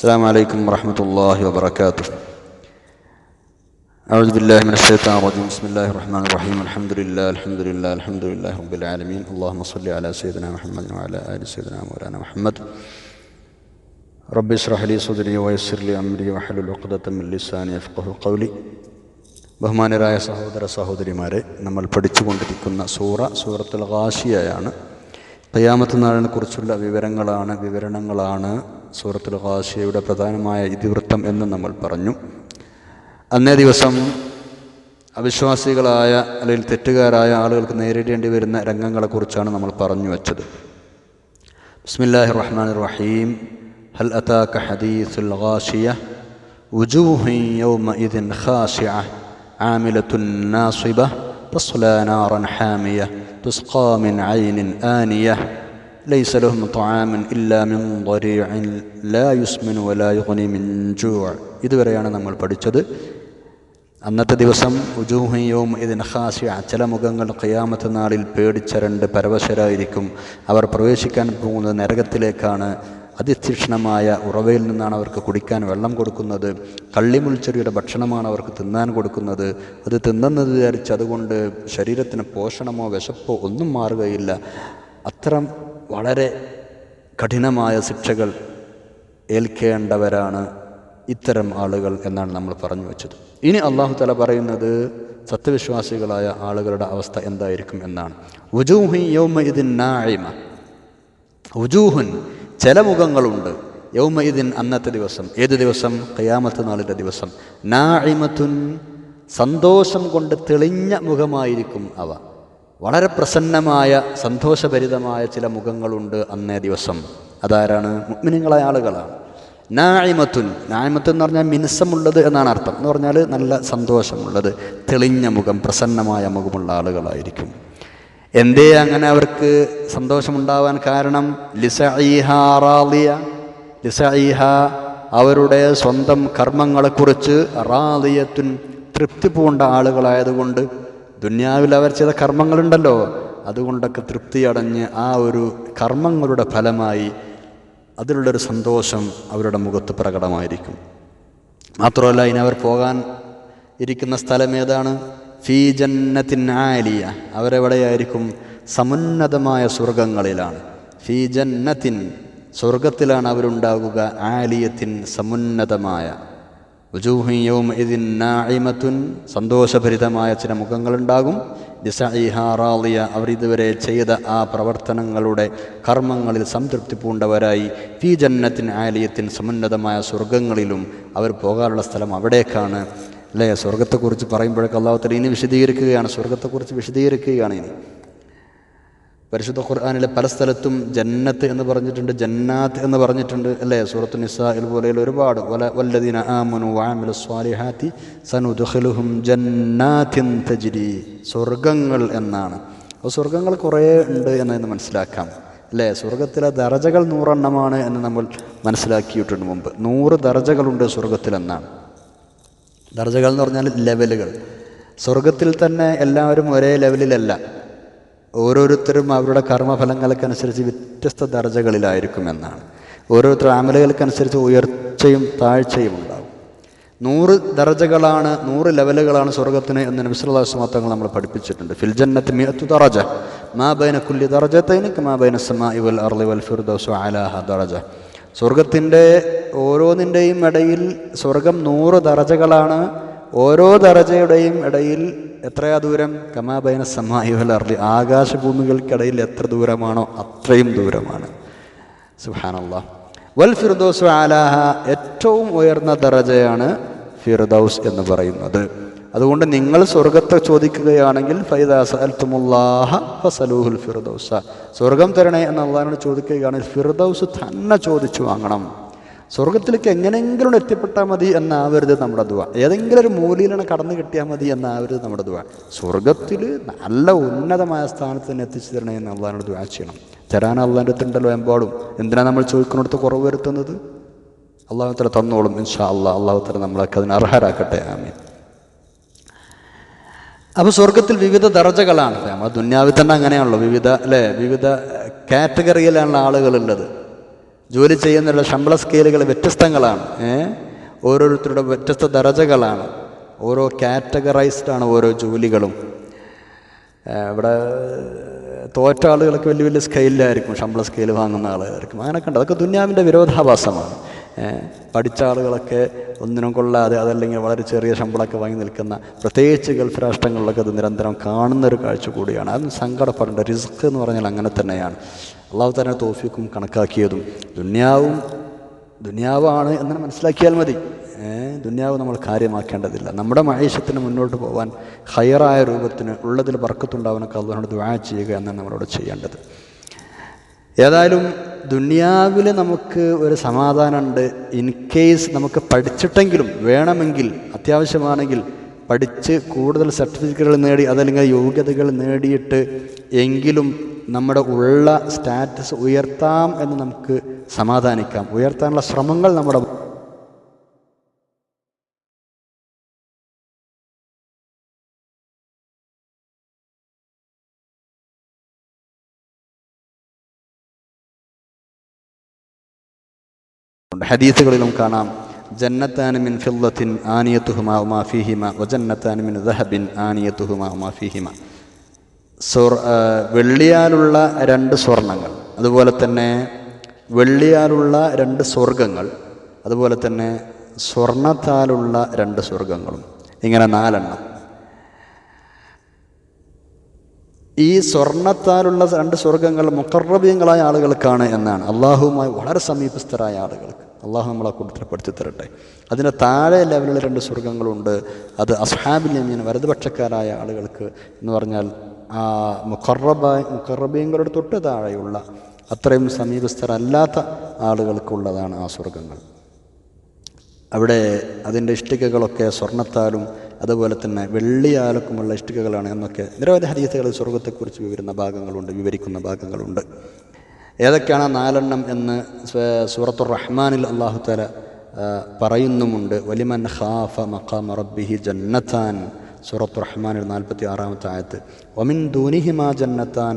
السلام عليكم ورحمة الله وبركاته أعوذ بالله من الشيطان الرجيم بسم الله الرحمن الرحيم الحمد لله الحمد لله الحمد لله رب العالمين اللهم صل على سيدنا محمد وعلى آل سيدنا مولانا محمد رب اشرح لي صدري ويسر لي أمري واحلل عقدة من لساني يفقه قولي ബഹുമാനരായ സഹോദര സഹോദരിമാരെ നമ്മൾ പഠിച്ചുകൊണ്ടിരിക്കുന്ന സൂറ സൂറത്തുൽ ഖാശിയയാണ് ഖിയാമത്ത് നാളിനെ കുറിച്ചുള്ള വിവരങ്ങളാണ് വിവരണങ്ങളാണ് സൂറത്തുൽ ഖാശിയയുടെ പ്രധാനമായ ഇതിവൃത്തം എന്ന് നമ്മൾ പറഞ്ഞു അന്നേ ദിവസം അവിശ്വാസികളായ അല്ലെങ്കിൽ തെറ്റുകാരായ ആളുകൾക്ക് നേരിടേണ്ടി വരുന്ന രംഗങ്ങളെക്കുറിച്ചാണ് നമ്മൾ പറഞ്ഞു വച്ചത് ബിസ്മില്ലാഹി റഹ്മാൻ റഹീം ഹൽ അതാക ഹദീസുൽ ഖാശിയ وجوه يومئذ خاشعة عاملة ناصبة تصلى نارا حامية تسقى من عين آنية ليس لهم طعام إلا من ضريع لا يسمن ولا يغني من جوع ഇതുവരെയാണ് നമ്മൾ പഠിച്ചത് അന്നത്തെ ദിവസം ഉജൂഹയും ഇതിന് ഹാസ്യ ചില മുഖങ്ങൾ ഖിയാമത്ത് നാളിൽ പേടിച്ചരണ്ട് പരവശരായിരിക്കും അവർ പ്രവേശിക്കാൻ പോകുന്നത് നരകത്തിലേക്കാണ് അതിതീക്ഷ്ണമായ ഉറവയിൽ നിന്നാണ് അവർക്ക് കുടിക്കാൻ വെള്ളം കൊടുക്കുന്നത് കള്ളിമുൾച്ചെടിയുടെ ഭക്ഷണമാണ് അവർക്ക് തിന്നാൻ കൊടുക്കുന്നത് അത് തിന്നുന്നത് വിചാരിച്ച് അതുകൊണ്ട് ശരീരത്തിന് പോഷണമോ വിശപ്പോ ഒന്നും മാറുകയില്ല അത്തരം വളരെ കഠിനമായ ശിക്ഷകൾ ഏൽക്കേണ്ടവരാണ് ഇത്തരം ആളുകൾ എന്നാണ് നമ്മൾ പറഞ്ഞു വെച്ചത്. ഇനി അള്ളാഹു തല പറയുന്നത് സത്യവിശ്വാസികളായ ആളുകളുടെ അവസ്ഥ എന്തായിരിക്കും എന്നാണ്. ഉജൂഹുൻ ചില മുഖങ്ങളുണ്ട് യൗമ ഇതിൻ അന്നത്തെ ദിവസം. ഏത് ദിവസം? കയ്യാമത്ത് നാളിന്റെ ദിവസം. നാഴിമത്തുൻ സന്തോഷം കൊണ്ട് തെളിഞ്ഞ മുഖമായിരിക്കും അവ. വളരെ പ്രസന്നമായ സന്തോഷഭരിതമായ ചില മുഖങ്ങളുണ്ട് അന്നേ ദിവസം. അതാരാണ്? മുഗ്മിനിങ്ങളായ ആളുകളാണ്. നായ്മത്തുൻ. നായ്മത്ത് എന്ന് പറഞ്ഞാൽ മിനുസമുള്ളത് എന്നാണ് അർത്ഥം. എന്ന് പറഞ്ഞാൽ നല്ല സന്തോഷമുള്ളത് തെളിഞ്ഞ മുഖം പ്രസന്നമായ മുഖമുള്ള ആളുകളായിരിക്കും. എന്തേ അങ്ങനെ അവർക്ക് സന്തോഷമുണ്ടാവാൻ കാരണം? ലിസഈഹാറാലിയ ലിസഈഹ അവരുടെ സ്വന്തം കർമ്മങ്ങളെക്കുറിച്ച് റാലിയത്തുൻ തൃപ്തി പൂണ്ട ആളുകളായതുകൊണ്ട് ദുന്യാവിൽ അവർ ചെയ്ത കർമ്മങ്ങളുണ്ടല്ലോ. അതുകൊണ്ടൊക്കെ തൃപ്തിയടഞ്ഞ് ആ ഒരു കർമ്മങ്ങളുടെ ഫലമായി അതിലുള്ളൊരു സന്തോഷം അവരുടെ മുഖത്ത് പ്രകടമായിരിക്കും. മാത്രമല്ല ഇനി അവർ പോകാൻ ഇരിക്കുന്ന സ്ഥലം ഏതാണ്? ഫീ ജന്നത്തിൻ ആലിയ. അവരെവിടെയായിരിക്കും? സമുന്നതമായ സ്വർഗങ്ങളിലാണ് ഫീ ജന്നത്തിൻ സ്വർഗത്തിലാണ് അവരുണ്ടാകുക ആലിയത്തിൻ സമുന്നതമായ. ഉജൂഹിയവും ഇതിൻ സന്തോഷഭരിതമായ ചില മുഖങ്ങളുണ്ടാകും. റാളിയ അവർ ഇതുവരെ ചെയ്ത ആ പ്രവർത്തനങ്ങളുടെ കർമ്മങ്ങളിൽ സംതൃപ്തി പൂണ്ടവരായി. ഫീ ജന്നത്തിൻ ആലിയത്തിൻ സമുന്നതമായ സ്വർഗങ്ങളിലും അവർ പോകാനുള്ള സ്ഥലം അവിടേക്കാണ്. അല്ലേ? സ്വർഗത്തെക്കുറിച്ച് പറയുമ്പോഴൊക്കെ അള്ളാഹുത്തല ഇനി വിശദീകരിക്കുകയാണ്. സ്വർഗത്തെക്കുറിച്ച് വിശദീകരിക്കുകയാണ് ഇനി. പരിശുദ്ധ ഖുർആാനിലെ പല സ്ഥലത്തും ജന്നത്ത് എന്ന് പറഞ്ഞിട്ടുണ്ട് ജന്നാത്ത് എന്ന് പറഞ്ഞിട്ടുണ്ട് അല്ലേ? സൂറത്തു നിസായിൽ പോലെയുള്ള ഒരുപാട്. വല വല്ലദീന ആമനു വാമിലു സ്വാലിഹാത്തി സനുദുഹലുഹും ജന്നാത്തിൻ തജിരി. സ്വർഗങ്ങൾ എന്നാണ്. അപ്പോൾ സ്വർഗങ്ങൾ കുറേ ഉണ്ട് എന്നതിന് മനസ്സിലാക്കാം അല്ലേ? സ്വർഗത്തിലെ ദറജകൾ നൂറെണ്ണമാണ് എന്ന് നമ്മൾ മനസ്സിലാക്കിയിട്ടുണ്ട് മുമ്പ്. നൂറ് ദറജകളുണ്ട് സ്വർഗത്തിലെന്നാണ് ദർജകൾ എന്ന് പറഞ്ഞാൽ ലെവലുകൾ. സ്വർഗത്തിൽ തന്നെ എല്ലാവരും ഒരേ ലെവലിലല്ല. ഓരോരുത്തരും അവരുടെ കർമ്മഫലങ്ങൾക്കനുസരിച്ച് വ്യത്യസ്ത ദർജകളിലായിരിക്കും എന്നാണ് ഓരോരുത്തർ ആമലുകൾക്കനുസരിച്ച് ഉയർച്ചയും താഴ്ചയും ഉണ്ടാകും. നൂറ് ദർജകളാണ് നൂറ് ലെവലുകളാണ് സ്വർഗത്തിന് എന്ന് നബിസ്വല്ലാസ്മാത്തങ്ങൾ നമ്മൾ പഠിപ്പിച്ചിട്ടുണ്ട്. ഫിൽജന്നത്ത് മിയത്തു ദറജ. മാ ബൈന കുല്ലി ദറജത്തൈനിക്ക് മാ ബൈന സമാ ഇവൽ അർലി വൽ ഫിർദോസ് ആലാഹ ദറജ. സ്വർഗത്തിന്റെ ഓരോന്നിന്റെയും ഇടയിൽ സ്വർഗം നൂറ് ദറജകളാണ്. ഓരോ ദറജയുടെയും ഇടയിൽ എത്രയാ ദൂരം? കമാബൈന സമായുഹലർദി ആകാശഭൂമികൾക്കിടയിൽ എത്ര ദൂരമാണോ അത്രയും ദൂരമാണ്. സുഹാനല്ല വൽ ഫിർദോസ് ആലാഹ ഏറ്റവും ഉയർന്ന ദറജയാണ് ഫിർദൌസ് എന്ന് പറയുന്നത്. അതുകൊണ്ട് നിങ്ങൾ സ്വർഗത്തെ ചോദിക്കുകയാണെങ്കിൽ ഫൈദാസ് അൽത്തുമുല്ലാഹ ഫസലൂഹുൽ ഫിർദൌസ. സ്വർഗം തരണേ എന്ന് അള്ളഹാനോട് ചോദിക്കുകയാണെങ്കിൽ ഫിർദൌസ് തന്നെ ചോദിച്ചു വാങ്ങണം. സ്വർഗത്തിലേക്ക് എങ്ങനെയെങ്കിലും എത്തിപ്പെട്ടാൽ മതി എന്നാവരുത് നമ്മുടെ ദുവ. ഏതെങ്കിലും ഒരു മൂലയിലാണ് കടന്നു കിട്ടിയാൽ മതി എന്നാവരുത് നമ്മുടെ ദുവ. സ്വർഗത്തിൽ നല്ല ഉന്നതമായ സ്ഥാനത്ത് തന്നെ എത്തിച്ചു തരണേ എന്ന് അള്ളാഹിനോട് ദുവ ചെയ്യണം. തരാൻ അള്ളാന്റെ അടുത്തുണ്ടല്ലോ എമ്പാടും. എന്തിനാണ് നമ്മൾ ചോദിക്കുന്നിടത്ത് കുറവ് വരുത്തുന്നത്? അള്ളാഹു തല തന്നോളും ഇൻഷാ അള്ളാഹ് അള്ളാഹു തല നമ്മളൊക്കെ അതിന് അർഹരാക്കട്ടെ. ആമീൻ. അപ്പോൾ സ്വർഗത്തിൽ വിവിധ ദർജകളാണ്. നമ്മൾ ദുന്യാവിൽ തന്നെ അങ്ങനെയാണല്ലോ. വിവിധ അല്ലേ? വിവിധ കാറ്റഗറിയിലാണ് ആളുകളുള്ളത്. ജോലി ചെയ്യുന്നവരുടെ ശമ്പള സ്കെയിലുകൾ വ്യത്യസ്തങ്ങളാണ് ഓരോരുത്തരുടെ വ്യത്യസ്ത ദരജകളാണ്. ഓരോ ആണ് ഓരോ ജോലികളും. ഇവിടെ തോറ്റ ആളുകൾക്ക് വലിയ വലിയ സ്കെയിലായിരിക്കും ശമ്പള സ്കെയിൽ വാങ്ങുന്ന ആളുകളായിരിക്കും. അങ്ങനെയൊക്കെ ഉണ്ട്. അതൊക്കെ ദുന്യാവിന്റെ വിരോധാഭാസമാണ് പഠിച്ച ആളുകളൊക്കെ ഒന്നിനും കൊള്ളാതെ അതല്ലെങ്കിൽ വളരെ ചെറിയ ശമ്പളമൊക്കെ വാങ്ങി നിൽക്കുന്ന പ്രത്യേകിച്ച് ഗൾഫ് രാഷ്ട്രങ്ങളിലൊക്കെ അത് നിരന്തരം കാണുന്ന ഒരു കാഴ്ച കൂടിയാണ്. അത് സങ്കടപ്പെടേണ്ട റിസ്ക് എന്ന് പറഞ്ഞാൽ അങ്ങനെ തന്നെയാണ്. അള്ളാഹു തന്നെ തോഫിക്കും കണക്കാക്കിയതും ദുന്യാവും ദുന്യാവാണ് എന്ന് മനസ്സിലാക്കിയാൽ മതി. ദുന്യാവ് നമ്മൾ കാര്യമാക്കേണ്ടതില്ല. നമ്മുടെ മഹേഷത്തിന് മുന്നോട്ട് പോകാൻ ഹയറായ രൂപത്തിന് ഉള്ളതിൽ വർക്കത്തുണ്ടാവാനൊക്കെ അതുകൊണ്ട് ദ്വാ ചെയ്യുക എന്നാണ് നമ്മളോട് ചെയ്യേണ്ടത്. ഏതായാലും ദുനിയാവിൽ നമുക്ക് ഒരു സമാധാനമുണ്ട്. ഇൻ കേസ് നമുക്ക് പഠിച്ചിട്ടെങ്കിലും വേണമെങ്കിൽ അത്യാവശ്യമാണെങ്കിൽ പഠിച്ച് കൂടുതൽ സർട്ടിഫിക്കറ്റുകൾ നേടി അതല്ലെങ്കിൽ യോഗ്യതകൾ നേടിയിട്ട് എങ്കിലും നമ്മുടെ ഉള്ള സ്റ്റാറ്റസ് ഉയർത്താം എന്ന് നമുക്ക് സമാധാനിക്കാം. ഉയർത്താനുള്ള ശ്രമങ്ങൾ നമ്മുടെ ഹദീസുകളിലും കാണാം. ജന്നത്താനുമിൻ ഫില്ലത്തിൻ ആനിയത്തുഹുമാ ഉമാ ഫീഹിമ വജന്നത്താൻ മിൻ ദഹബിൻ ആനിയത്തുഹുമാ ഉമാ ഫീഹിമ. സ്വർ വെള്ളിയാലുള്ള രണ്ട് സ്വർണങ്ങൾ അതുപോലെ തന്നെ വെള്ളിയാലുള്ള രണ്ട് സ്വർഗങ്ങൾ അതുപോലെ തന്നെ സ്വർണത്താലുള്ള രണ്ട് സ്വർഗങ്ങളും. ഇങ്ങനെ നാലെണ്ണം. ഈ സ്വർണത്താലുള്ള രണ്ട് സ്വർഗങ്ങൾ മുക്കറബീയങ്ങളായ ആളുകൾക്കാണ് എന്നാണ്. അള്ളാഹുവുമായി വളരെ സമീപസ്ഥരായ ആളുകൾക്ക്. അള്ളാഹു നമ്മളെ കൂട്ടത്തിൽ പഠിച്ചു തരട്ടെ. അതിന് താഴെ ലെവലിൽ രണ്ട് സ്വർഗങ്ങളുണ്ട് അത് അസ്ഹാബിൽ യമീൻ വലതുപക്ഷക്കാരായ ആളുകൾക്ക് എന്ന് പറഞ്ഞാൽ ആ മുഖറബ മുഖറബീയങ്ങളുടെ തൊട്ട് താഴെയുള്ള അത്രയും സമീപസ്ഥരല്ലാത്ത ആളുകൾക്കുള്ളതാണ് ആ സ്വർഗങ്ങൾ അവിടെ അതിന്റെ ഇഷ്ടികകളൊക്കെ സ്വർണത്താലും അതുപോലെ തന്നെ വെള്ളിയാലക്കുമുള്ള ഇഷ്ടികകളാണ് എന്നൊക്കെ നിരവധി ഹരിയത്തുകൾ സ്വർഗത്തെക്കുറിച്ച് വിവരുന്ന ഭാഗങ്ങളുണ്ട് വിവരിക്കുന്ന ഭാഗങ്ങളുണ്ട്. ഏതൊക്കെയാണ് നാലെണ്ണം എന്ന് സൂറത്തു റഹ്മാനിൽ അള്ളാഹു തല പറയുന്നുമുണ്ട്. വലിമൻ ഖാഫ മഖാമ റബ്ബിഹി ജന്നത്താൻ സൂറത്തു റഹ്മാനിൽ നാൽപ്പത്തി ആറാമത്തെ ആയത്ത്. ഒമിൻ ദൂനിഹിമാ ജന്നത്താൻ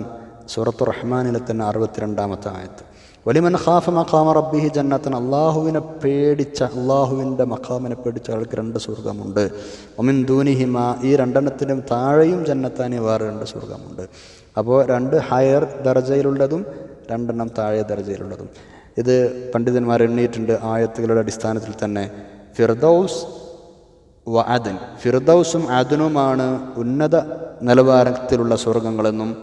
സൂറത്തു റഹ്മാനിലെ തന്നെ അറുപത്തിരണ്ടാമത്തെ ആയത്ത്. വലിമൻ ഖാഫ മഖാമ റബ്ബിഹി ജന്നത്തൻ അള്ളാഹുവിനെ പേടിച്ച അള്ളാഹുവിന്റെ മഖാമിനെ പേടിച്ച ആൾക്ക് രണ്ട് സ്വർഗമുണ്ട് ഒമിൻ ദൂനിഹിമ ഈ രണ്ടെണ്ണത്തിനും താഴെയും ജന്നത്താനി വേറെ രണ്ട് സ്വർഗമുണ്ട് അപ്പോൾ രണ്ട് ഹയർ ദർജയിലുള്ളതും രണ്ടെണ്ണം താഴെ ദർജയിലുള്ളതും. ഇത് പണ്ഡിതന്മാർ എണ്ണിയിട്ടുണ്ട് ആയത്തുകളുടെ അടിസ്ഥാനത്തിൽ തന്നെ. ഫിർദൌസ് വ അദൻ. ഫിർദൌസും അദനുമാണ് ഉന്നത നിലവാരത്തിലുള്ള സ്വർഗങ്ങളെന്നും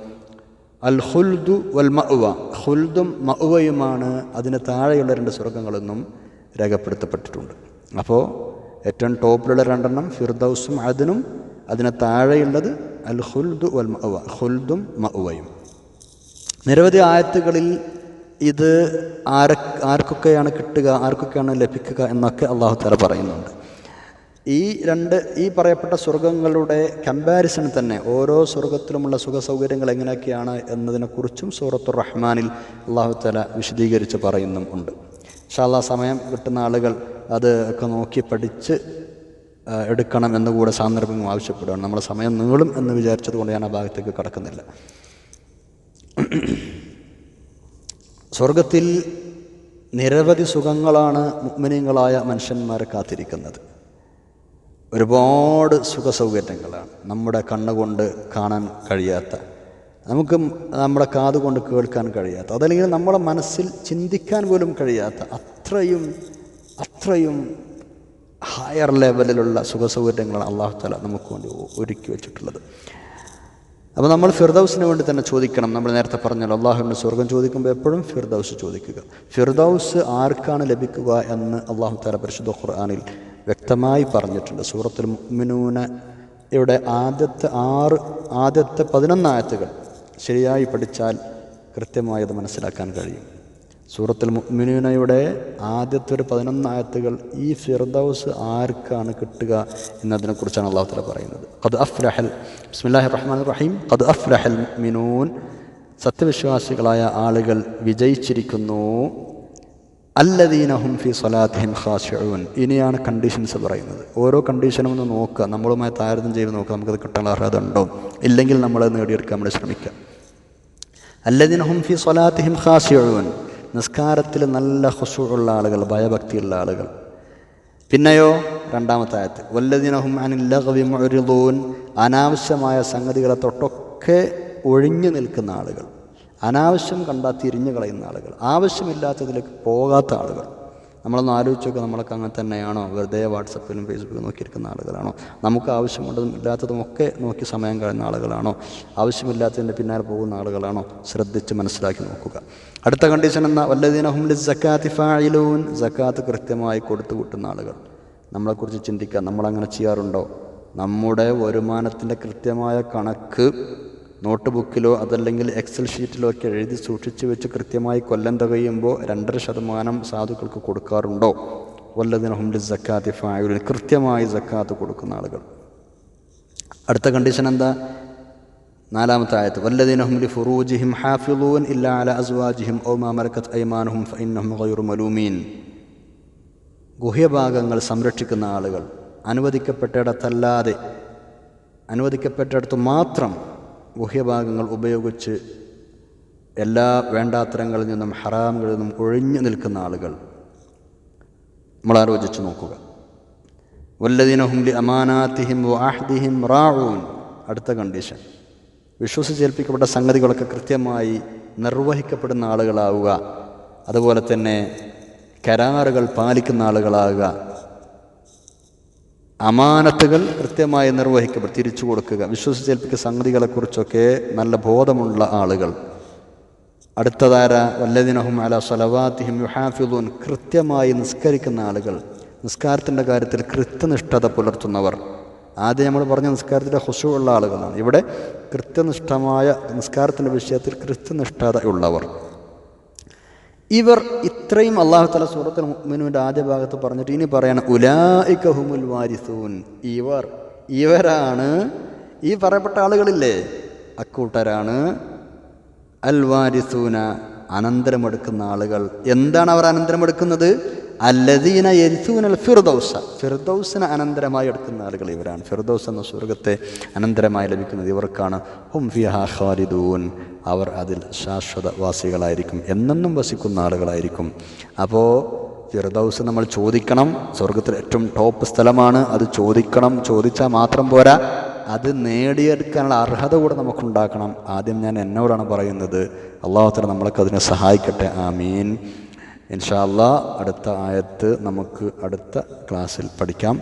അൽ ഹുൽദു വൽ മഅവ. ഹുൽദും മഅവയുമാണ് അതിന് താഴെയുള്ള രണ്ട് സ്വർഗങ്ങളെന്നും രേഖപ്പെടുത്തപ്പെട്ടിട്ടുണ്ട്. അപ്പോൾ ഏറ്റവും ടോപ്പിലുള്ള രണ്ടെണ്ണം ഫിർദൌസും അദനും അതിന് താഴെയുള്ളത് അൽ ഹുൽദു വൽ മഅവ. ഹുൽദും മഅ്വയും. നിരവധി ആയത്തുകളിൽ ഇത് ആര ആർക്കൊക്കെയാണ് കിട്ടുക ആർക്കൊക്കെയാണ് ലഭിക്കുക എന്നൊക്കെ അള്ളാഹു താല പറയുന്നുണ്ട്. ഈ രണ്ട് ഈ പറയപ്പെട്ട സ്വർഗങ്ങളുടെ കമ്പാരിസൺ തന്നെ ഓരോ സ്വർഗത്തിലുമുള്ള സുഖ സൗകര്യങ്ങൾ എങ്ങനെയൊക്കെയാണ് എന്നതിനെക്കുറിച്ചും സൂറത്തുർ റഹ്മാനിൽ അള്ളാഹു താല വിശദീകരിച്ച് പറയുന്നും ഉണ്ട്. ഷാല്ലാ സമയം കിട്ടുന്ന ആളുകൾ അത് ഒക്കെ നോക്കി പഠിച്ച് എടുക്കണം എന്നുകൂടെ സാന്ദർഭം ആവശ്യപ്പെടുകയാണ് നമ്മുടെ സമയം നീളും എന്ന് വിചാരിച്ചത് കൊണ്ട് ഞാൻ ആ ഭാഗത്തേക്ക് കടക്കുന്നില്ല. സ്വർഗത്തിൽ നിരവധി സുഖങ്ങളാണ് മുഗ്മിനീങ്ങളായ മനുഷ്യന്മാരെ കാത്തിരിക്കുന്നത്. ഒരുപാട് സുഖസൗകര്യങ്ങളാണ് നമ്മുടെ കണ്ണുകൊണ്ട് കാണാൻ കഴിയാത്ത നമുക്ക് നമ്മുടെ കാതുകൊണ്ട് കേൾക്കാൻ കഴിയാത്ത അതല്ലെങ്കിൽ നമ്മുടെ മനസ്സിൽ ചിന്തിക്കാൻ പോലും കഴിയാത്ത അത്രയും അത്രയും ഹയർ ലെവലിലുള്ള സുഖസൗകര്യങ്ങളാണ് അള്ളാഹു താല നമുക്ക് വേണ്ടി ഒരുക്കി വെച്ചിട്ടുള്ളത്. അപ്പോൾ നമ്മൾ ഫിർദൌസിന് വേണ്ടി തന്നെ ചോദിക്കണം. നമ്മൾ നേരത്തെ പറഞ്ഞല്ലോ അള്ളാഹുവിന്റെ സ്വർഗം ചോദിക്കുമ്പോൾ എപ്പോഴും ഫിർദൗസ് ചോദിക്കുക. ഫിർദൗസ് ആർക്കാണ് ലഭിക്കുക എന്ന് അള്ളാഹു താല പരിശുദ്ധ ഖുർആാനിൽ വ്യക്തമായി പറഞ്ഞിട്ടുണ്ട്. സൂറത്തുൽ മുഅ്മിനൂന ഇവിടെ ആദ്യത്തെ ആറ് ആദ്യത്തെ പതിനൊന്നായത്തുകൾ ശരിയായി പഠിച്ചാൽ കൃത്യമായി അത് മനസ്സിലാക്കാൻ കഴിയും. സൂറത്തുൽ മുഅ്മിനീനയുടെ ആദ്യത്തെ ഒരു പതിനൊന്നായത്തുകൾ ഈ ഫിർദൗസ് ആർക്കാണ് കിട്ടുക എന്നതിനെക്കുറിച്ചാണ് കുറിച്ചാണ് അള്ളാഹുത്തല പറയുന്നത്. ഖദ് അഫ്ലഹൽ ബിസ്മില്ലാഹി റഹ്മാൻ റഹീം. ഖദ് അഫ്ലഹൽ മിനൂൻ സത്യവിശ്വാസികളായ ആളുകൾ വിജയിച്ചിരിക്കുന്നു. അല്ലദീനഹും ഫി സ്വലാത്തിഹിം ഖാശിഊൻ ഇനിയാണ് കണ്ടീഷൻസ് പറയുന്നത്. ഓരോ കണ്ടീഷനും ഒന്ന് നോക്കുക. നമ്മളുമായി താരതമ്യം ചെയ്ത് നോക്കുക. നമുക്കത് കിട്ടാൻ അർഹത ഉണ്ടോ? ഇല്ലെങ്കിൽ നമ്മളത് നേടിയെടുക്കാൻ വേണ്ടി ശ്രമിക്കുക അല്ലദീനഹും ഫി സ്വലാത്തിഹിം ഖാശിഊൻ നിസ്കാരത്തിൽ നല്ല ഹുസുള്ള ആളുകൾ ഭയഭക്തിയുള്ള ആളുകൾ. പിന്നെയോ രണ്ടാമത്തെ ആയത്ത് വല്ലദിനഹും അനില്ലകവി മുഅ്രിദൂൻ അനാവശ്യമായ സംഗതികളെ തൊട്ടൊക്കെ ഒഴിഞ്ഞു നിൽക്കുന്ന ആളുകൾ അനാവശ്യം കണ്ടാൽ തിരിഞ്ഞു കളയുന്ന ആളുകൾ ആവശ്യമില്ലാത്തതിലേക്ക് പോകാത്ത ആളുകൾ. നമ്മളൊന്ന് ആലോചിച്ച് നോക്കുക നമ്മളൊക്കെ അങ്ങനെ തന്നെയാണോ? വെറുതെ വാട്സപ്പിലും ഫേസ്ബുക്കിലും നോക്കിയിരിക്കുന്ന ആളുകളാണോ? നമുക്ക് ആവശ്യമുള്ളതും ഇല്ലാത്തതും ഒക്കെ നോക്കി സമയം കളയുന്ന ആളുകളാണോ? ആവശ്യമില്ലാത്തതിന്റെ പിന്നാലെ പോകുന്ന ആളുകളാണോ? ശ്രദ്ധിച്ച് മനസ്സിലാക്കി നോക്കുക. അടുത്ത കണ്ടീഷൻ എന്നാ വല്ലതീനഹും ജക്കാത്തി ഫായിലൂൻ. സക്കാത്ത് കൃത്യമായി കൊടുത്തു കൂട്ടുന്ന ആളുകൾ. നമ്മളെക്കുറിച്ച് ചിന്തിക്കുക നമ്മളങ്ങനെ ചെയ്യാറുണ്ടോ? നമ്മുടെ വരുമാനത്തിന്റെ കൃത്യമായ കണക്ക് നോട്ട് ബുക്കിലോ അതല്ലെങ്കിൽ എക്സൽ ഷീറ്റിലോ ഒക്കെ എഴുതി സൂക്ഷിച്ചു വെച്ച് കൃത്യമായി കൊല്ലം തികയുമ്പോൾ രണ്ടര ശതമാനം സാധുക്കൾക്ക് കൊടുക്കാറുണ്ടോ? വല്ലതിന് ഹുംലി ജക്കാത്തി ഫായുലിൻ. കൃത്യമായി സക്കാത്ത് കൊടുക്കുന്ന ആളുകൾ. അടുത്ത കണ്ടീഷൻ എന്താ? നാലാമത്തെ ആയത്ത് വല്ലതിന് ഹുംലി ഫുറൂജിഹിം ഹാഫിളൂൻ ഇല്ലാ അല അസ്വാജിഹിം ഔ മാ മലക്കത്ത് ഐമാനുഹും ഫഇന്നഹും ഗൈറു മലൂമീൻ. ഗുഹ്യഭാഗങ്ങൾ സംരക്ഷിക്കുന്ന ആളുകൾ അനുവദിക്കപ്പെട്ടിടത്തല്ലാതെ അനുവദിക്കപ്പെട്ടിടത്ത് മാത്രം ഗുഹ്യഭാഗങ്ങൾ ഉപയോഗിച്ച് എല്ലാ വേണ്ടാത്തരങ്ങളിൽ നിന്നും ഹറാമുകളിൽ നിന്നും ഒഴിഞ്ഞു നിൽക്കുന്ന ആളുകൾ. നമ്മൾ ആലോചിച്ച് നോക്കുക. വല്ലദിനഹുംലി അമാനാത്തിഹിം വാഹ്ദിഹിം റാവൂൻ അടുത്ത കണ്ടീഷൻ. വിശ്വസിച്ചേൽപ്പിക്കപ്പെട്ട സംഗതികളൊക്കെ കൃത്യമായി നിർവഹിക്കപ്പെടുന്ന ആളുകളാവുക. അതുപോലെ തന്നെ കരാറുകൾ പാലിക്കുന്ന ആളുകളാവുക അമാനത്തുകൾ കൃത്യമായി നിർവഹിക്കപ്പെടും തിരിച്ചു കൊടുക്കുക. വിശ്വസിച്ചേൽപ്പിക്കുന്ന സംഗതികളെക്കുറിച്ചൊക്കെ നല്ല ബോധമുള്ള ആളുകൾ. അടുത്തതാര വല്ലദിനഹും അല സലവാത്തിഹിം യുഹാഫിദൂൻ കൃത്യമായി നിസ്കരിക്കുന്ന ആളുകൾ. നിസ്കാരത്തിന്റെ കാര്യത്തിൽ കൃത്യനിഷ്ഠത പുലർത്തുന്നവർ. ആദ്യം നമ്മൾ പറഞ്ഞ നിസ്കാരത്തിന്റെ ഹുസുള്ള ആളുകളാണ്. ഇവിടെ കൃത്യനിഷ്ഠമായ നിസ്കാരത്തിന്റെ വിഷയത്തിൽ കൃത്യനിഷ്ഠത ഉള്ളവർ ഇവർ ഇത്രയും അള്ളാഹു തല സൂറത്തുൽ മുഅ്മിനൂന്റെ ആദ്യ ഭാഗത്ത് പറഞ്ഞിട്ട് ഇനി പറയണം ഉലായിക്കഹുമുൽ വാരിസൂൻ. ഇവർ ഇവരാണ് ഈ പറയപ്പെട്ട ആളുകളില്ലേ? അക്കൂട്ടരാണ്. അൽ വാരിസൂന അനന്തരമെടുക്കുന്ന ആളുകൾ. എന്താണ് അവർ അനന്തരമെടുക്കുന്നത്? അല്ലദീന യരിസൂനൽ ഫിർദൗസ ഫിർദൗസിന് അനന്തരമായി എടുക്കുന്ന ആളുകൾ ഇവരാണ്. ഫിർദൗസ് എന്ന സ്വർഗത്തെ അനന്തരമായി ലഭിക്കുന്നത് ഇവർക്കാണ്. ഹും ഫിഹ ഖാലിദൂൻ. അവർ അതിൽ ശാശ്വതവാസികളായിരിക്കും. എന്നെന്നും വസിക്കുന്ന ആളുകളായിരിക്കും. അപ്പോൾ ഫിർദൗസ് നമ്മൾ ചോദിക്കണം. സ്വർഗത്തിൽ ഏറ്റവും ടോപ്പ് സ്ഥലമാണ്. അത് ചോദിക്കണം. ചോദിച്ചാൽ മാത്രം പോരാ. അത് നേടിയെടുക്കാനുള്ള അർഹത കൂടെ നമുക്കുണ്ടാക്കണം. ആദ്യം ഞാൻ എന്നോടാണ് പറയുന്നത്. അള്ളാഹുത്തല നമ്മളൊക്കെ അതിനെ സഹായിക്കട്ടെ. ആ ഇൻഷാ അല്ലാ അടുത്ത ആയത്ത് നമുക്ക് അടുത്ത ക്ലാസ്സിൽ പഠിക്കാം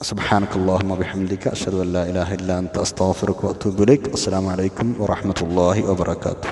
سبحانك اللهم وبحمدك أشهد أن لا إله إلا أنت أستغفرك وأتوب إليك السلام عليكم ورحمة الله وبركاته